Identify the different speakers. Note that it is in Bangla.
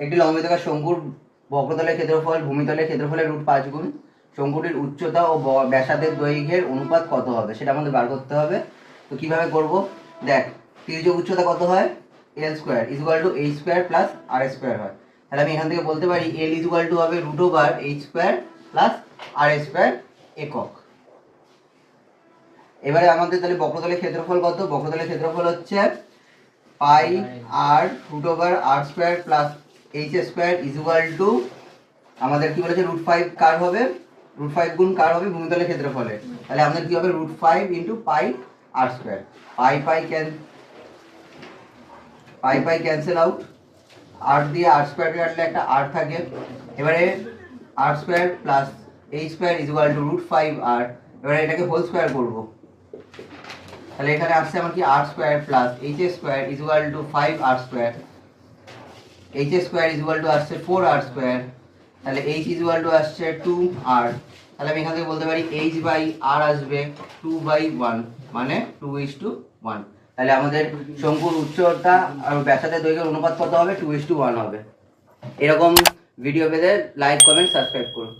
Speaker 1: একটি লম্বিতকার শঙ্কুর বক্রতলের ক্ষেত্রফল ভূমিতলের ক্ষেত্রফলের রুট পাঁচ গুণ। শঙ্কুটির উচ্চতা ও ব- ব্যাসার্ধের দৈর্ঘ্যের অনুপাত কত হবে? সেটা আমাদের বার করতে হবে। তো কীভাবে করব? দেখ তির্যক উচ্চতা কত হয়? L square is equal to H square plus R square হয়। তাহলে আমি এখান থেকে বলতে পারি এল ইজ ইকুয়াল টু হবে root over H square plus R square একক। এবারে আমাদের তাহলে বক্রতলের ক্ষেত্রফল কত? বক্রতলের ক্ষেত্রফল হচ্ছে pi R root over R square plus H square is equal to আমাদের কি বলেছে রুট ফাইভ কার হবে? রুট ফাইভ গুণ কার হবে? ভূমিতলের ক্ষেত্রফলে। তাহলে আমাদের কি হবে? Root five into pi R square pi pi can pi pi cancel out R দিয়ে আর স্কোয়ার কাটলে একটা আর থাকে। এবারে R square plus H square is equal to root five R এবারে এটাকে হোল স্কোয়ার করব। তাহলে এখানে আসছে আমার কি? R square plus H square is equal to five R square H square is equal to আসছে ফোর আর স্কোয়ার তাহলে এইচ ইজ ইকুয়াল টু আসছে টু আর তাহলে আমি এখান থেকে বলতে পারি এইচ বাই আর আসবে টু বাই ওয়ান মানে টু ইস টু ওয়ান তাহলে আমাদের শঙ্কুর উচ্চতা আর ব্যাসাদের দৈর্ঘ্যের অনুপাত কত হবে? টু ইস টু ওয়ান হবে। এরকম ভিডিও পেতে লাইক কমেন্ট সাবস্ক্রাইব করুন।